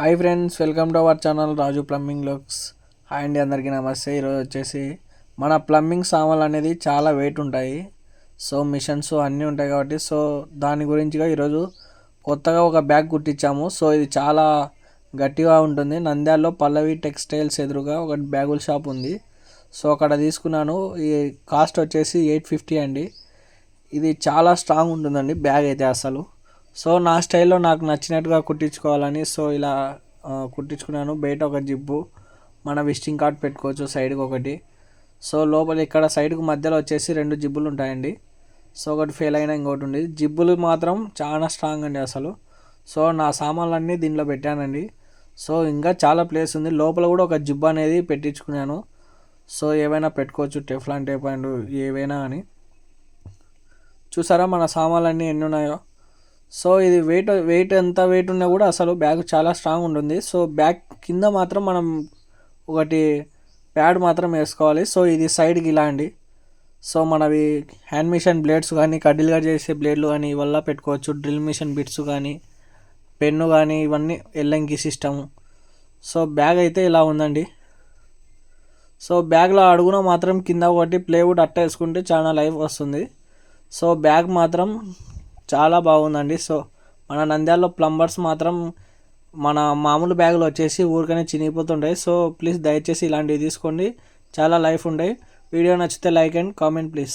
Hi friends welcome to our channel Raju plumbing looks hi అండి అందరికీ నమస్తే. ఈరోజు వచ్చేసి మన ప్లంబింగ్ సామాన్లు అనేది చాలా వెయిట్ ఉంటాయి. సో మిషన్స్ అన్నీ ఉంటాయి కాబట్టి సో దాని గురించిగా ఈరోజు కొత్తగా ఒక బ్యాగ్ కుట్టించాము. సో ఇది చాలా గట్టిగా ఉంటుంది. నంద్యాలలో పల్లవి టెక్స్టైల్స్ ఎదురుగా ఒక బ్యాగుల షాప్ ఉంది. సో అక్కడ తీసుకున్నాను. ఈ కాస్ట్ వచ్చేసి ఎయిట్ ఫిఫ్టీ అండి. ఇది చాలా స్ట్రాంగ్ ఉంటుందండి బ్యాగ్ అయితే అసలు. సో నా స్టైల్లో నాకు నచ్చినట్టుగా కుట్టించుకోవాలని సో ఇలా కుట్టించుకున్నాను. బయట ఒక జిబ్బు మన విజిటింగ్ కార్డ్ పెట్టుకోవచ్చు సైడ్కి ఒకటి. సో లోపల ఇక్కడ సైడ్కి మధ్యలో వచ్చేసి రెండు జిబ్బులు ఉంటాయండి. సో ఒకటి ఫెయిల్ అయినా ఇంకోటి ఉంది. జిబ్బులు మాత్రం చాలా స్ట్రాంగ్ అండి అసలు. సో నా సామాన్లన్నీ దీనిలో పెట్టానండి. సో ఇంకా చాలా ప్లేస్ ఉంది. లోపల కూడా ఒక జిబ్బు అనేది పెట్టించుకున్నాను. సో ఏవైనా పెట్టుకోవచ్చు టెఫ్లాన్ టేప్ అండ్ ఏవైనా అని. చూసారా మన సామాన్లన్నీ ఎన్ని ఉన్నాయో? సో ఇది వెయిట్ వెయిట్ ఎంత వెయిట్ ఉన్నా కూడా అసలు బ్యాగ్ చాలా స్ట్రాంగ్ ఉంటుంది. సో బ్యాగ్ కింద మాత్రం మనం ఒకటి ప్యాడ్ మాత్రం వేసుకోవాలి. సో ఇది సైడ్కి ఇలా అండి. సో మనవి హ్యాండ్ మిషన్ బ్లేడ్స్ కానీ కడ్డీలుగా చేసే బ్లేడ్లు కానీ వల్ల పెట్టుకోవచ్చు. డ్రిల్ మిషన్ బిట్స్ కానీ పెన్ను కానీ ఇవన్నీ ఎల్లంకి సిస్టమ్ సో బ్యాగ్ అయితే ఇలా ఉందండి. సో బ్యాగ్లో అడుగున మాత్రం కింద ఒకటి ప్లేవుడ్ అట్ట వేసుకుంటే చాలా లైఫ్ వస్తుంది. సో బ్యాగ్ మాత్రం చాలా బాగుందండి. సో మన నంద్యాలలో ప్లంబర్స్ మాత్రం మన మామూలు బ్యాగులు వచ్చేసి ఊరికనే చినిగిపోతుంటాయి. సో ప్లీజ్ దయచేసి ఇలాంటివి తీసుకోండి. చాలా లైఫ్ ఉంటాయి. వీడియో నచ్చితే లైక్ అండ్ కామెంట్ ప్లీజ్.